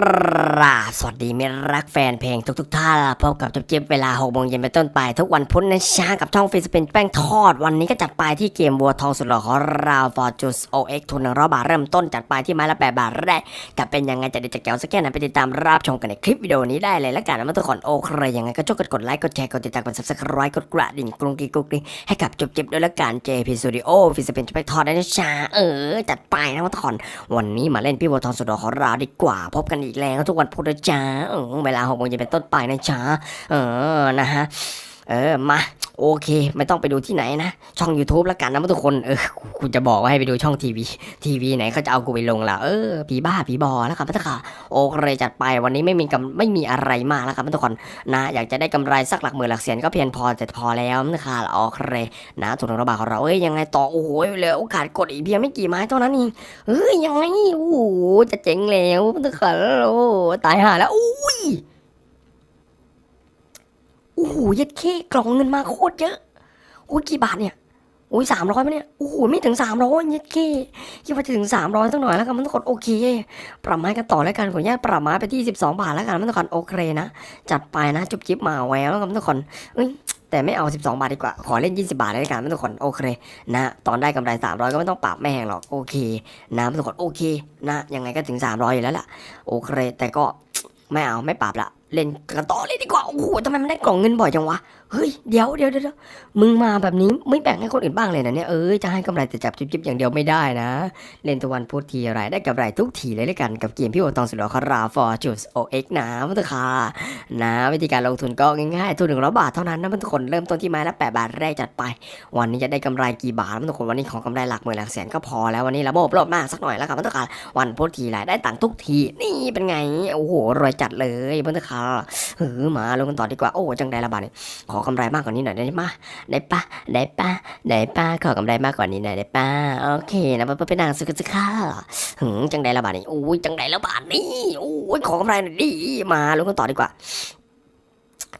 Brrr. ราบสวัสดีมิตรรักแฟนเพลงทุกๆท่านพบกับจุ๊บจิ๊บเวลา6โมงเย็นเป็นต้นไป ทุกวันพุธนะช้ากับช่องฟิสเป็นแป้งทอด วันนี้ก็จัดไปที่เกมวัวทองสุดหล่อของเราฟอร์จูสโอเอ็กทุนหนึ่งร้อยบาทเริ่มต้นจัดไปที่ไม้ละแปดบาทแรกจะเป็นยังไงจะเด็ดจะแก้วสักแค่ไหนไปติดตามรับชมกันในคลิปวิดีโอนี้ได้เลยแล้วกันนะทุกคนโอเคยังไงก็ช่วยกดกดไลค์กดแชร์กดติดตามกด subscribe กดกระดิ่งกรุงกริ๊งกรุงกริ๊งให้กับจุ๊บจิ๊บด้วยละกัน JP Studio ฟิสเป็นแป้งทอดได้นะช้าเออจัดไปนะทุกคนวันนี้มาเล่นพี่วัวทองสุดหล่อของเราดีกว่าพบกันอีกแล้วทุกวันพุธนะจ๊ะเวลาหกโมงเย็นเป็นต้นไปนะจ๊ะเออนะฮะเออมา โอเค ไม่ต้องไปดูที่ไหนนะ ช่อง YouTube ล้วกันนะทุกคนเออคุณจะบอกว่าให้ไปดูช่องทีวีทีวีไหนเขาจะเอากูไปลงล่ะเออผีบ้าผีบอแล้วครับทุกคนโอเคจัดไปวันนี้ไม่มีกำไม่มีอะไรมากแล้วครับทุกคนนะอยากจะได้กำไรสักหลักหมื่นหลักแสนก็เพียงพอแต่พอแล้วนะคะโอเคนะถุงระบาดของเราเอ้ยยังไงต่อโอ้โหเหลยโอกาสกดอีกเพียงไม่กี่ไม้เท่านั้นเองเอ้ยยังไงโอ้โหจะเจ๋งแล้วมันจะขันโอ้ตายห่าแล้วอุ้ย อ้โหยัดเข้กล่องเงินมาโคตรเยอะโอ้ยกี่บาทเนี่ยโอ้ยสามร้อยไหมเนี่ยโอ้โหไม่ถึงสามร้อยยัดเข้คิดว่าจะถึงสามร้อยสักหน่อยแล้วกันมันต้องกดโอเคปรับไม้กันต่อแล้วกันขออนุญาตปรับไม้ไปที่สิบสองบาทแล้วกันมันต้องกดโอเคนะจัดไปนะจุบจิบมาแววแล้วกันมันต้องกดเอ้ยแต่ไม่เอา 12 บาทดีกว่า ขอเล่น 20 บาทเลยละกันไม่ต้องกดโอเคนะ ตอนได้กำไร 300 ก็ไม่ต้องปรับไม่แพงหรอกโอเคนะไม่ต้องกดโอเคนะยังไงก็ถึง 300 อยู่แล้วล่ะโอเค แต่ก็ไม่เอาไม่ปรับละ เล่นกันต่อเลยดีกว่า โอ้โหทำไมมันได้กล่องเงินบ่อยจังวะ เฮ้ยเดี๋ยวเดี๋ยวเดี๋ยวมึงมาแบบนี้ไม่แบ่งให้คนอื่นบ้างเลยนะเนี่ยเอ้ยจะให้กำไรแต่จับจิบๆอย่างเดียวไม่ได้นะ เล่นทุกวันพูดทีอะไรได้กำไรทุกทีเลยละกันกับเกมพี่โอตองสุดหล่อคาราฟอร์จูสโอเอ็กนะมันตะคานะวิธีการลงทุนก็ง่ายๆทุนหนึ่งร้อยบาทเท่านั้นนะมันทุกคนเริ่มต้นที่ไม้ละแปดบาทแรกจัดไป วันนี้จะได้กำไรกี่บาทมันทุกคนวันนี้ของกำไรหลักหมื่นหลักแสนก็พอแล้ววันนี้ระบบรอบมากสักหน่อยแล้วกันมันตะคาวันพุธทีไรได้ตังค์ทุกทีนี่เป็นไงโอ้โหรวยจัดเลยมันตะคาเออมาลงกันต่อดีกว่าโอ้จังไดละบาทเนี่ยขออกำไรมากกว่านี้หน่อยได้ไหมได้ปะได้ปะได้ปะขอกำไรมากกว่านี้หน่อยได้ปะโอเคนะเพื่อนๆไปนั่งซื้อกันสิค่ะหึงจังใดละบาทนี่โอ้ยจังใดละบาทนี่โอ้ยขอกำไรหน่อยดิมาลงกันต่อดีกว่า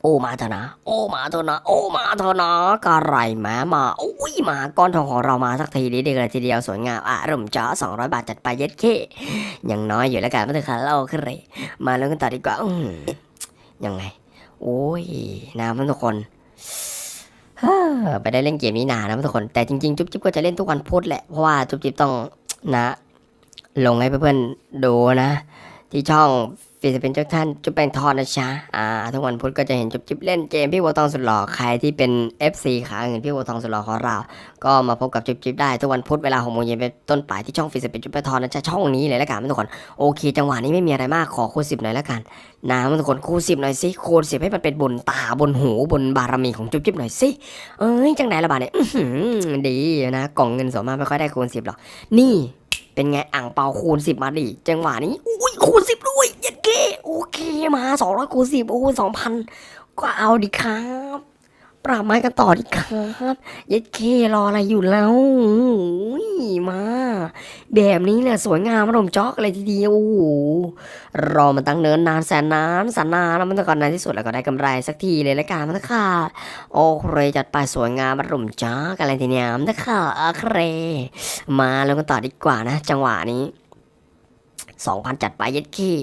โอ้มาเถอะนะ โอ้มาเถอะนะ โอ้มาเถอะนะกระไรม้มาโอ้ยมาก้อนทองของเรามาสักทีดีเด็กเลยทีเดียวสวยงามอารมณ์จ้าสองร้อยบาทจัดไปเย็ดเคยังน้อยอยู่แล้วกันไม่ต้องขาเราขึ้นเลยมาลงกันต่อดีกว่าอืมยังไงโอ้ยนะมันทุกคน ไปได้เล่นเกมนี้นานนะทุกคน แต่จริงๆ จุ๊บจิ๊บก็จะเล่นทุกวันพุธแหละ เพราะว่าจุ๊บจิ๊บต้องนะ ลงให้เพื่อนๆดูนะ ที่ช่อง ฟิสเป็นเจ้าท่านจุ๊บแปงทอดนะจ๊ะอ่าทุกวันพุธก็จะเห็นจุ๊บจิ๊บเล่นเกมพี่วัวทองสุดหล่อใครที่เป็น FC ขาเงินพี่วัวทองสุดหล่อของเรา ก็มาพบกับจุ๊บจิ๊บได้ทุกวันพุธเวลาหกโมงเย็นเป็นต้นไปที่ช่องฟิสเป็นจุ๊บแปงทอดนะจ๊ะช่องนี้เลยละกันทุกคนโอเค จังหวะนี้ไม่มีอะไรมากขอคูณสิบหน่อยละกันนะทุกคนคูณสิบหน่อยสิคูณสิบให้มันเป็นบนตาบนหูบนบารมีของจุ๊บจิ๊บหน่อยสิเอ้ยจังไหนละบาทเนี่ยดีนะกล่องเงินสมมาไม่ค่อยได้คูณสิบหรอกนี่เป็นไงอ่างเปาคูณสิบมาดิจังหวะนี้อุ้ยคูณสิบด้วย โอเคมาสองร้อยคูณสิบโอ้สองพันก็เอาดิครับ ปราบไม้กันต่อดิครับย็ดเครออะไรอยู่แล้วมา แบบนี้แหละสวยงามรมจอกเลยทีเดียวโอ้โหรอมันตั้งเนินนานแสนนานแสนนานแล้วมันตะก่อนในที่สุดแล้วก็ได้กำไรสักทีเลยละกันมันตะค่ะโอเคจัดไปสวยงามรมจอกอะไรทีเนี้ยมันตะค่ะโอเคมาแล้วกันต่อดีกว่านะ จังหวะนี้ สองพันจัดไปเย็ดขี้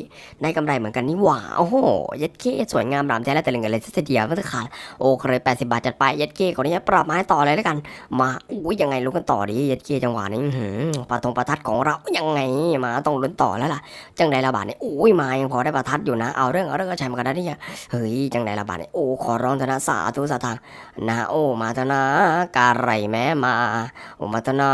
ได้กำไรเหมือนกันนี่หว่าโอ้โหเย็ดขี้สวยงามรามแท้และแต่เรื่องอะไรสักเดียวไม่ต้องขาดโอเคแปดสิบาทจัดไปเย็ดขี้คนนี้ปรับไม้ต่อเลยแล้วกัน มาอุ้ยยังไงลุ้นกันต่อดิเย็ดขี้จังหวะนี้หือปะทงประทัดของเรายังไงมาต้องลุ้นต่อแล้วล่ะ จังใดละบาทเนี่ยอุ้ยมายังพอได้ประทัดอยู่นะเอาเรื่องเอาเรื่องก็ใช้มากันนะเนี่ยเฮ้ยจังใดละบาทเนี่ยโอ้ขอร้องเถอะนะสาธุสาทางนะโอ้มาเถอะนะการไรแม้มาโอ้มาตนะ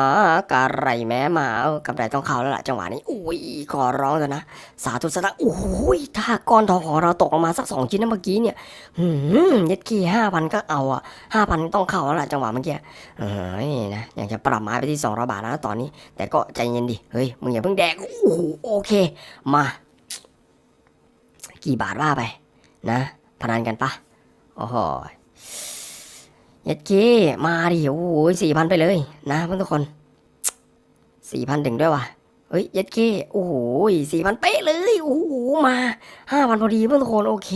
การไรแม้มาเออกำไรต้องเข้าแล้วล่ะจังหวะนี้อุ้ยขอร้องเถอะนะ สาธุสาธุโอ้ยถ้าก้อนทองของเราตกลงมาสักสองชิ้นนะเมื่อกี้เนี่ยหืมยัดขี้ห้าพันก็เอาอะห้าพันต้องเข้าแล้วล่ะจังหวะเมื่อกี้เอ้ยนะอยากจะปรับไม้ไปที่สองร้อยบาทนะตอนนี้ แต่ก็ใจเย็นดิ เฮ้ย มึงอย่าเพิ่งแดก โอ้โหโอเค มา กี่บาทว่าไป นะ พนันกันปะโอ้โหยัดขี้มาดิโอ้โหสี่พันไปเลย นะเพื่อนทุกคนสี่พันถึงด้วยว่ะ เฮ้ยยัดเก้โอ้โหสี่พันเป๊ะเลย โอ้โห มาห้าพันพอดีเพื่อนทุกคน โอเค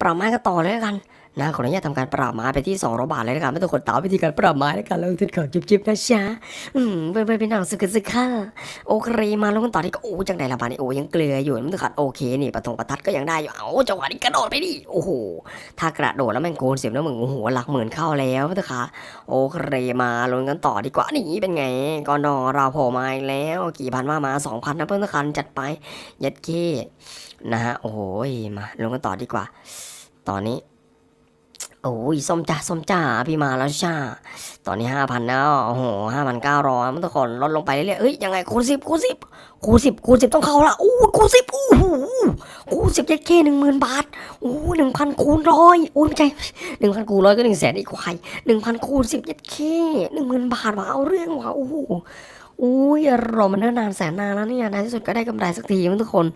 ประมาณก็ต่อเลยกัน นะขออนุญาตทำการปรับไม้ไปที่200บาทเลยนะครับไม่ต้องกดตาวิธีการปรับไม้ในการลงทุนของจิ๊บๆนะจ๊ะอืมเพื่อนๆพี่น้องสึกสึกค่ะโอเคมาลงกันต่อที่ก็โอ้จังไดละบาดนี่โอ้ยังเกลืออยู่มันต้องขัดโอเคนี่ประทงประทัดก็ยังได้อยู่เอ้าจังหวะนี้กระโดดไปดิโอ้โหถ้ากระโดดแล้วแม่งโกนเสียบแล้วมึงโอ้โหหลักหมื่นเข้าแล้วมันต้องขัดโอเคมาลงกันต่อดีกว่านี่เป็นไงกอนอเราโผล่มาแล้ว กี่พันมามาสองพันนะเพื่อนๆคันจัดไปยัดเก้นะฮะโอ้โหมาลงกันต่อดีกว่าตอนนี้ โอ้ยส้มจ้าส้มจ้าพี่มาแล้วจ้าตอนนี้ห้าพันแล้วโอ้โหห้าพันเก้าร้อยมันทุกคนลดลงไปเรื่อยๆเอ้ยยังไงคูณสิบคูณสิบคูณสิบคูณสิบต้องเข้าละอู้คูณสิบอู้หูคูณสิบเจ็ดเคหนึ่งหมื่นบาทอู้หนึ่งพันคูณร้อยอู้ไม่ใช่หนึ่งพันคูณร้อยก็หนึ่งแสนอีกควายหนึ่งพันคูณสิบเจ็ดเคหนึ่งหมื่นบาทว่ะเอาเรื่องว่ะโอ้ อุ้ยรอมันเนิ่นนานแสนนานแล้วเนี่ยในที่สุดก็ได้กำไรสักทีมันทุกคน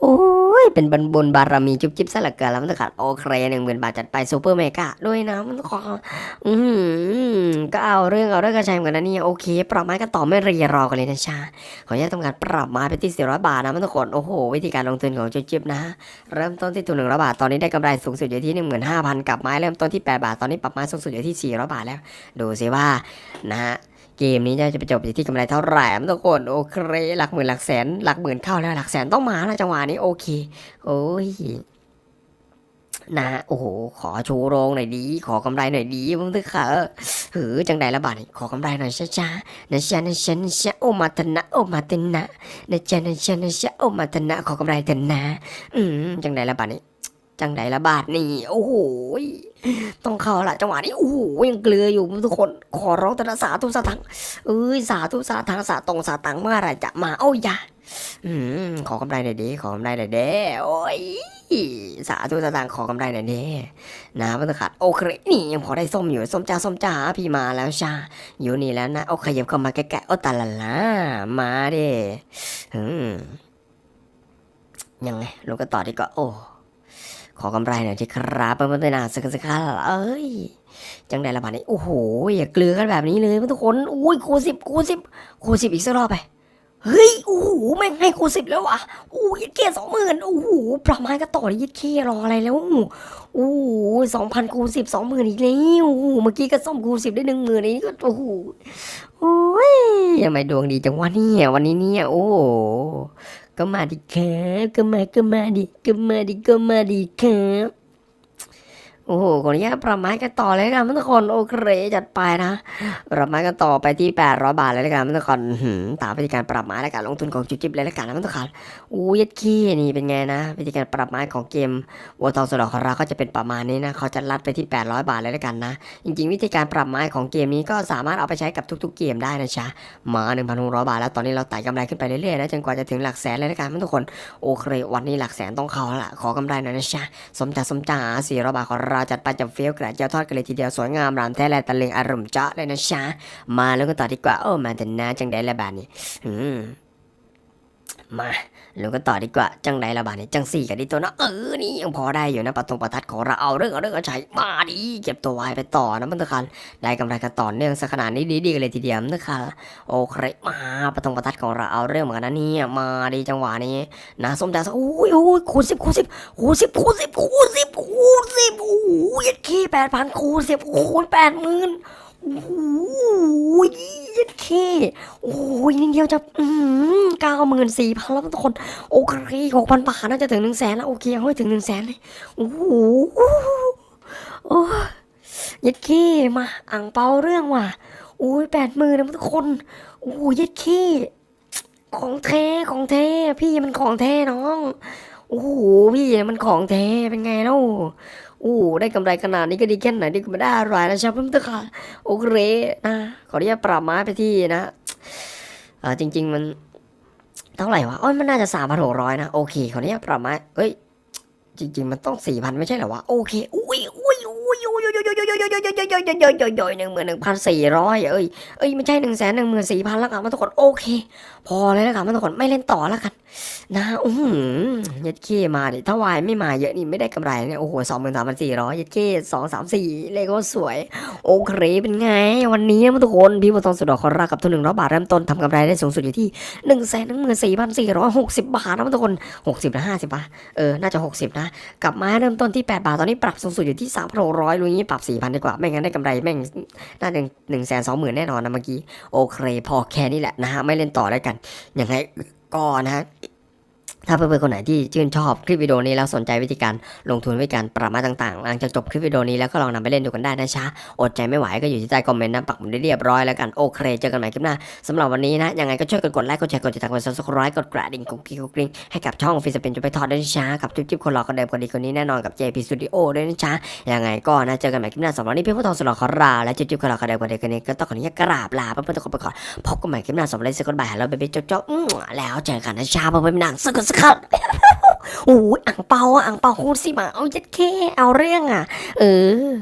โอ้ยเป็นบุญบุญบารมีจุ๊บจิ๊บซะเหลือเกินแล้วมันจะขาดโอเคหนึ่งหมื่นบาทจัดไปซูเปอร์เมกะด้วยนะมันขออืมก็เอาเรื่องเอาเรื่องกระชัยเหมือนกันนะเนี่ยโอเคปรับไม้กันต่อไม่รีรอกันเลยนะชาขออนุญาตทำการปรับไม้ไปที่สี่ร้อยบาทนะมันทุกคนโอ้โห วิธีการลงทุนของจุ๊บจิ๊บนะเริ่มต้นที่ทุนหนึ่งร้อยบาทตอนนี้ได้กำไรสูงสุดอยู่ที่หนึ่งหมื่นห้าพันกับไม้เริ่มต้นที่แปดบาทตอนนี้ปรับไม้สูงสุดอยู่ที่สี่ร้อยบาทแล้ว ดูสิว่านะฮะ เกมนี้จะไปจบอยู่ที่กำไรเท่าไหร่ทุกคนโอเคหลักหมื่นหลักแสน หลักหมื่นเข้าแล้วหลักแสนต้องมาแล้วจังหวะนี้โอเค โอ้ยนะโอ้โห ขอชูโรงหน่อยดี ขอกำไรหน่อยดีมึงเถอะค่ะเฮ้อจังใดละบาทขอกำไรหน่อยช้าๆนะจ๊ะนะจ๊ะนะจ๊ะโอมาตนะโอมาตนะนะจ๊ะนะจ๊ะนะจ๊ะโอมาตนะขอกำไรเถอะนะอืมจังใดละบาทนี่ จังใดละบาทนี่โอ้โหต้องเข้าละจังหวะนี้โอ้โหยังเกลืออยู่ทุกคนขอร้องแต่ละสาธุสาทังเอ้ยสาธุสาทางสาตรงสาตังเมื่อไรจะมาโอ้ยอยาอืมขอกำไรหน่อยดิขอกำไรหน่อยเด้โอ้ยสาธุสาตังขอกำไรหน่อยเด้นะมันต้องขาดโอเคนี่ยังพอได้ส้มอยู่ส้มจ้าส้มจ้าพี่มาแล้วจ้าอยู่นี่แล้วนะโอเคยับเข้ามาใกล้ๆโอ้ตาละละมาเด้อืมยังไงลงกันต่อดีกว่าโอ้ ขอกำไรหน่อยที่ครับเพื่อนๆนะสักสักค่ะเอ้ย จังไดละบาดนี้โอ้โหอย่าเกลือกันแบบนี้เลยทุกคนอุ้ยคูสิบคูสิบคูสิบอีกสักรอบไปเฮ้ยโอ้โหแม่งให้คูสิบแล้ววะโอ้ยยัดเคียสองหมื่นโอ้โหปรับไม้ก็ต่อเลยยัดเคียรออะไรแล้วโอ้โหสองพันคูสิบสองหมื่นอีกแล้วโอ้โหเมื่อกี้ก็ซ่อมคูสิบได้หนึ่งหมื่นนี้ก็โอ้โหโอ้ยยังไงดวงดีจังวะเนี่ยวันนี้เนี่ยโอ้ ก็มาดิครับก็มาก็มาดิก็มาดิก็มาดิครับ โอ้โหขออนุญาตปรับไม้กันต่อเลยกันทุกคนโอเคจัดไปนะปรับไม้กันต่อไปที่ 800 บาทเลยล้วกันทุกคนตามวิธีการปรับไม้และการลงทุนของจุ๊บจิ๊บเลยล้วกันนะทุกคนอู้ยัดขี้นี่เป็นไงนะวิธีการปรับไม้ของเกมวัวทองสดอกของเราก็จะเป็นประมาณนี้นะเขาจะรัดไปที่ 800 บาทเลยล้วกันนะ จริง ๆ วิธีการปรับไม้ของเกมนี้ก็สามารถเอาไปใช้กับทุก ๆ เกมได้นะจ๊ะมา 1,600 บาทแล้วตอนนี้เราไต่กำไรขึ้นไปเรื่อยๆนะจนกว่าจะถึงหลักแสนเลยล้วกันทุกคนโอเควันนี้หลักแสนต้องเข้าละขอกำไรหน่อยนะจ๊ะสมจ่าสมจ่าสี่ร้อยบาทของเราจัดไปจับเฟี้ยวกระเจียวทอดกันเลยทีเดียวสวยงามรามแท้แลตะลึงอารมณ์เจาะเลยนะจ๊ะมาแล้วก็ต่อดีกว่าโอ้มาแต่นาจังได้ละบาทนี่อืมมา ล้วก็ต่อดีกว่า จังไดละบาทนี่จังสี่กันดีตัวนะเออนี่ยังพอได้อยู่นะประตงประทัดของเราเอาเรื่องเอาเรื่องเอาใช้มาดีเก็บตัวไว้ไปต่อนะมันตะคันได้กำไรกันต่อเนื่องสักขนาดนี้ดีๆกันเลยทีเดียวนะคะโอเคมาประตงประทัดของเราเอาเรื่องเหมือนกันนะเนี่ยมาดีจังหวะนี้นะสมจ่าโอ้ยโอ้ยคูณสิบคูณสิบคูณสิบคูณสิบคูณสิบคูณสิบโอ้ยยัดขี้แปดพันคูณสิบคูณแปดหมื่น โอ้โหยัดขี้โอ้ยนิดเดียวจะอืมเก้าหมื่นสี่พันแล้วทุกคน โอเคหกพันบาทน่าจะถึงหนึ่งแสนแล้วโอเคเอาให้ถึงหนึ่งแสนเลยโอ้โหโอ้ยยัดขี้มาอ่างเปาเรื่องว่ะโอ้ยแปดหมื่นนะทุกคนโอ้ยยัดขี้ของแท้ของแท้พี่มันของแท้น้องโอ้โหพี่มันของแท้เป็นไงเล่า อ้ได้กำไรขนาดนี้ก็ดีแค่ไหนดีก็ไม่ได้อะไรนะชาเพิ่มเถอะค่ะโอเคนะขออนุญาตปรับไม้ไปที่นะอ่าจริง ๆ มันเท่าไหร่วะโอ้ยมันน่าจะสามพันหกร้อยนะโอเคขออนุญาตปรับไม้เอ้ยจริง ๆ มันต้องสี่พันไม่ใช่เหรอวะโอเคอุ้ยอุ้ย อุ้ยอุ้ยอุ้ยอุ้ยอุ้ยอุ้ยอุ้ยอุ้ยอุ้ยอุ้ยอุ้ยอุ้ยหนึ่งหมื่นหนึ่งพันสี่ร้อยเอ้ยเอ้ยไม่ใช่หนึ่งแสนหนึ่งหมื่นสี่พันแล้วกันมาทุกคนโอเค พอเลยแล้วกันมาทุกคนไม่เล่นต่อแล้วกัน นะอือหือยัดเข้มาดิถ้าวายไม่มาเยอะนี่ไม่ได้กำไรเนี่ยโอ้โหสองหมื่นสามพันสี่ร้อยยัดเข้สองสามสี่เลขก็สวย โอเคเป็นไง วันนี้นะทุกคนพี่บัวทองสุดดอกคอรากับทุนหนึ่งร้อยบาทเริ่มต้นทำกำไรได้สูงสุดอยู่ที่หนึ่งแสนหนึ่งหมื่นสี่พันสี่ร้อยหกสิบบาทนะทุกคนหกสิบนะห้าสิบบาทเออน่าจะหกสิบนะกลับมาเริ่มต้นที่แปดบาทตอนนี้ปรับสูงสุดอยู่ที่สามพันหกร้อยลุยงี้ปรับสี่พันดีกว่า ไม่งั้นได้กำไรแม่งน่าหนึ่งหนึ่งแสนสองหมื่นแน่นอนนะเมื่อกี้ โอเค พอแค่นี้แหละนะฮะ ไม่เล่นต่อแล้วกัน ยังไงก็นะฮะ ถ้าเพื่อนๆคนไหนที่ชื่นชอบคลิปวิดีโอนี้แล้วสนใจวิธีการลงทุนวิธีการปรับมาต่างๆ หลังจากจบคลิปวิดีโอนี้แล้วก็ลองนำไปเล่นดูกันได้นะช้าอดใจไม่ไหวก็อยู่ที่ใต้คอมเมนต์นะปักหมุดได้เรียบร้อยแล้วกันโอเคเจอกันใหม่คลิปหน้าสำหรับวันนี้นะยังไงก็ช่วยกันกดไลค์กดแชร์กดติดตามกด subscribe กดกระดิ่งกุ๊กกิ๊กกุ๊กกริ๊งให้กับช่องฟิสเป็นจุดไปทอดด้วยช้ากับจุ๊บจิ๊บคนหล่อคนเดิมคนดีคนนี้แน่นอนกับ JP Studio ด้วยนะช้ายังไงก็นะเจอกันใหม่คลิปหน้าสำหรับวันนี้พี่ผู้ทองสลอขอลาและจุ๊บจิ๊บคนหล่อคนเดิมคนดีคนนี้ก็ต้องขออนุญาตกราบลาเพื่อนๆทุกคนไปก่อนพบกันใหม่คลิปหน้าสำหรับวันนี้สกดบายแล้วเบบี้โจ๊กๆแล้วเจอกันนะช้าเพื่อนๆนังสกุลครับ โอ้ยอ่างเปาอะอ่างเปาคูณสิมาเอายัดเคเอาเรื่องอะ เออ